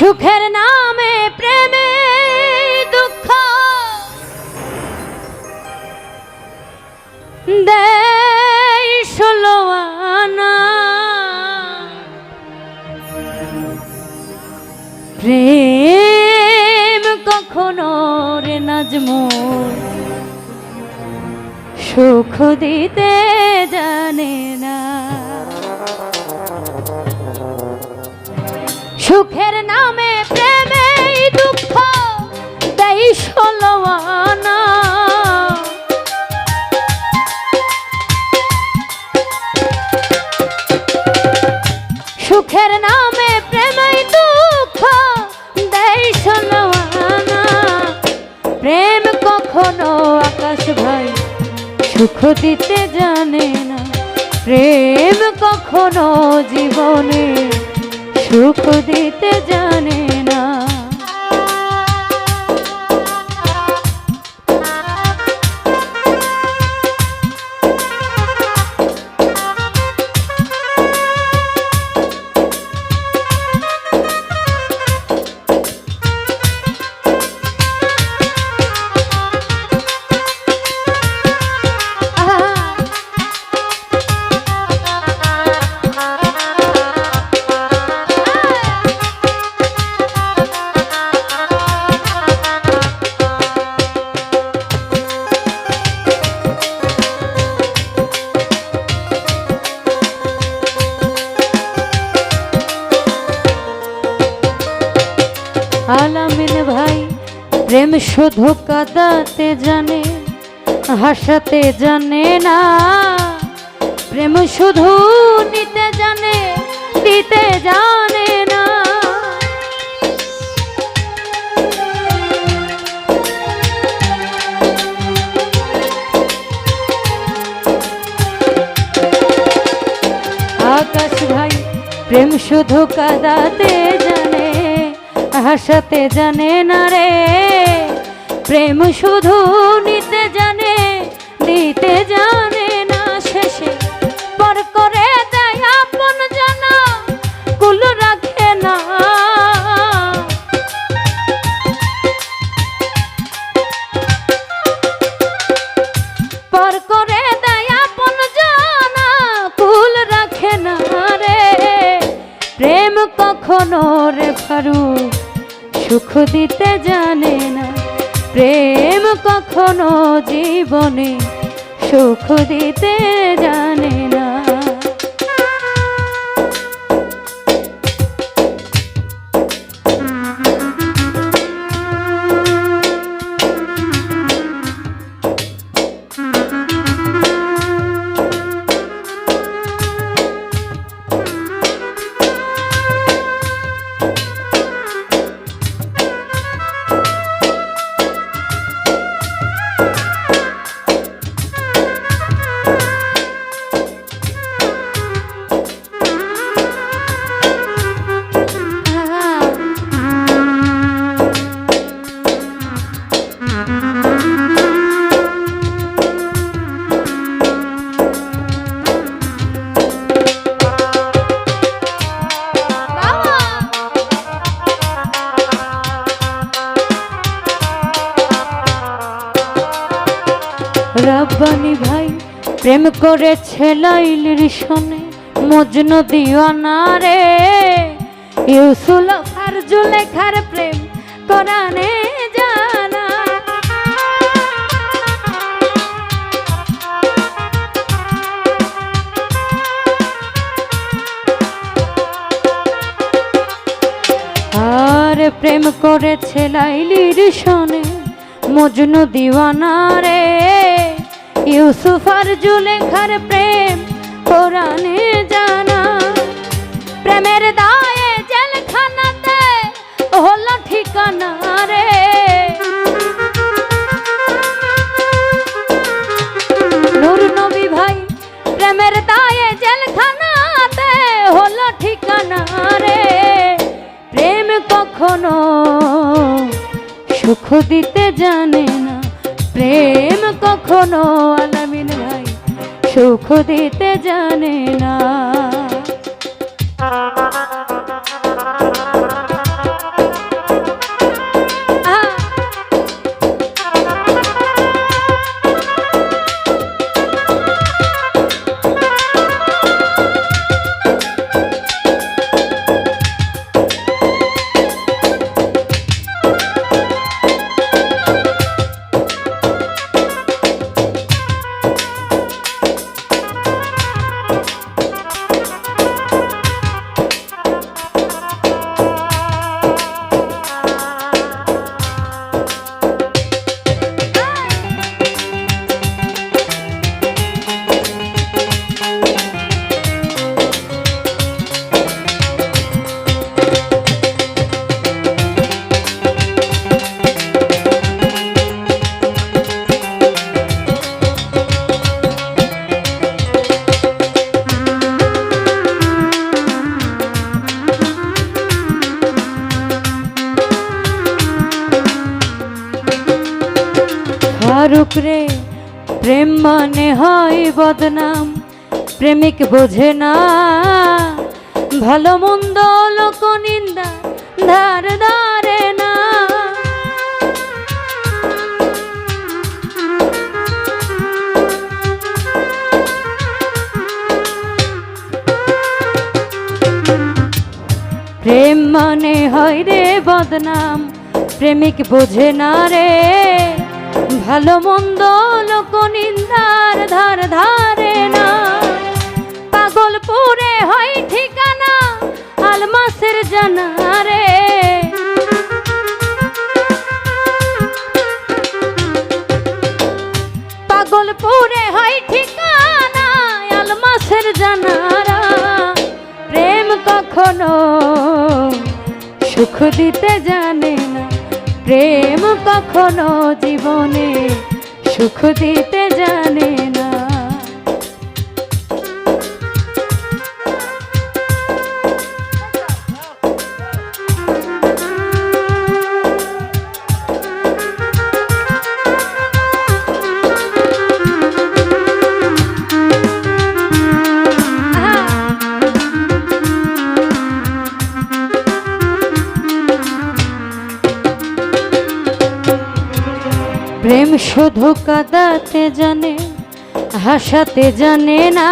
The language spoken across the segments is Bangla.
সুখের নামে প্রেমে দুঃখ। দেয় ষোলো প্রেম কখনো রে নাজমো। সুখ দিতে জানে না। সুখের নামে প্রেমে দুঃখ দেই ষোলো সুখের নামে প্রেমে দুঃখ দেই ষোলো প্রেম কখনো আকাশ ভাই সুখ দিতে জানে না। প্রেম কখনো জীবনে সুখ দিতে জানে আলামিন ভাই, প্রেম শুধু কাদাতে জানে, হাসাতে জানে না। প্রেম শুধু নিতে জানে, দিতে জানে না। আকাশ ভাই, প্রেম শুধু কাদাতে হাসাতে জানে না রে। প্রেম শুধু নিতে জানে দিতে জানে না শেষে। পর করে দেয় আপন জানা, কুল রাখে না। কখনো রে ফারু সুখ দিতে জানে না। প্রেম কখনো জীবনে সুখ দিতে জানে না। রাব্বানি ভাই, প্রেম করেছে লাইলির সনে মজনু দিওয়ানা রে। ইউসুল আর জুলেখার প্রেম করানে জানা। আর প্রেম করেছে লাইলির সনে মজনু দিওয়ানা রে। ইউসুফ আর জুলেখার প্রেম কোরআনে জানা। প্রেমের দায়ে জেলখানাতে হলো ঠিকানা রে। নূর নবী ভাই, প্রেমের দায়ে জেলখানাতে হলো ঠিকানা রে। প্রেম কখনো সুখ দিতে জানে না। প্রেম কখনো আলামিন ভাই সুখ দিতে জানে না। প্রেম মানে হয় বদনাম, প্রেমিক বোঝে না। ভালো মন্দ লোক নিন্দা, ধার ধারে না। প্রেম মানে হয় রে বদনাম, প্রেমিক বোঝে না রে। ভালো মন্দ লোক নিন্দার ধার ধারে না। পাগলপুরে হয় ঠিকানা আলমাসের জানা কখনো জীবনে সুখ দিতে জানে শুধু কাদাতে জানে, হাসাতে জানে না।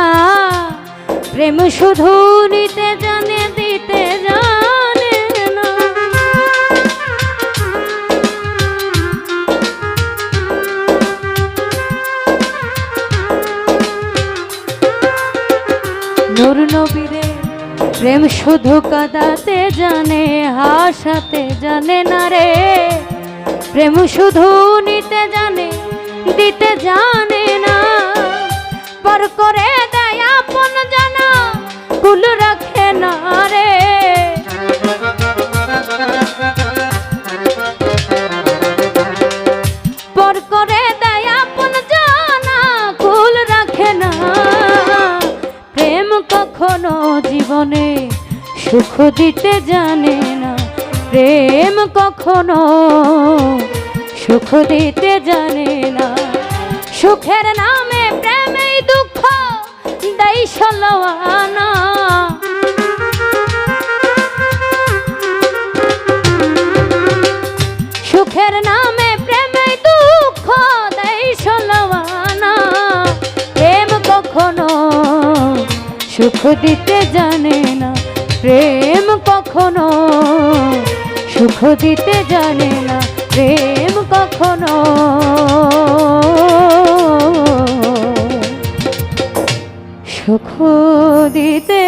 প্রেম শুধু নিতে জানে, দিতে জানে না। নূর নবীরে প্রেম শুধু কাদাতে জানে, হাসাতে জানে না রে। প্রেম শুধু নিতে জানে, দিতে জানে না। পর করে দেয় জানা কুল রাখে না রে। পর করে জানা কুল রাখে না। প্রেম কখনো জীবনে সুখ দিতে জানে না। প্রেম কখনো সুখ দিতে জানে না। সুখের নামে প্রেমেই দুঃখ দেই সলোয়ানা। সুখের নামে প্রেমেই দুঃখ দেই সলোয়ানা। প্রেম কখনো সুখ দিতে জানে না। প্রেম কখনো সুখ দিতে জানে না। প্রেম কখনো। সুখ দিতে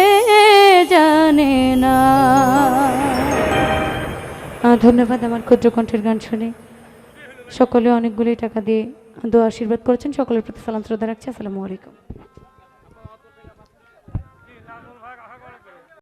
জানে না। ধন্যবাদ আমার ক্ষুদ্র কণ্ঠের গান শুনে। সকলে অনেকগুলি টাকা দিয়ে দোয়া আশীর্বাদ করেছেন। সকলের প্রতি সালাম শ্রদ্ধা রাখছি। আসসালামু আলাইকুম।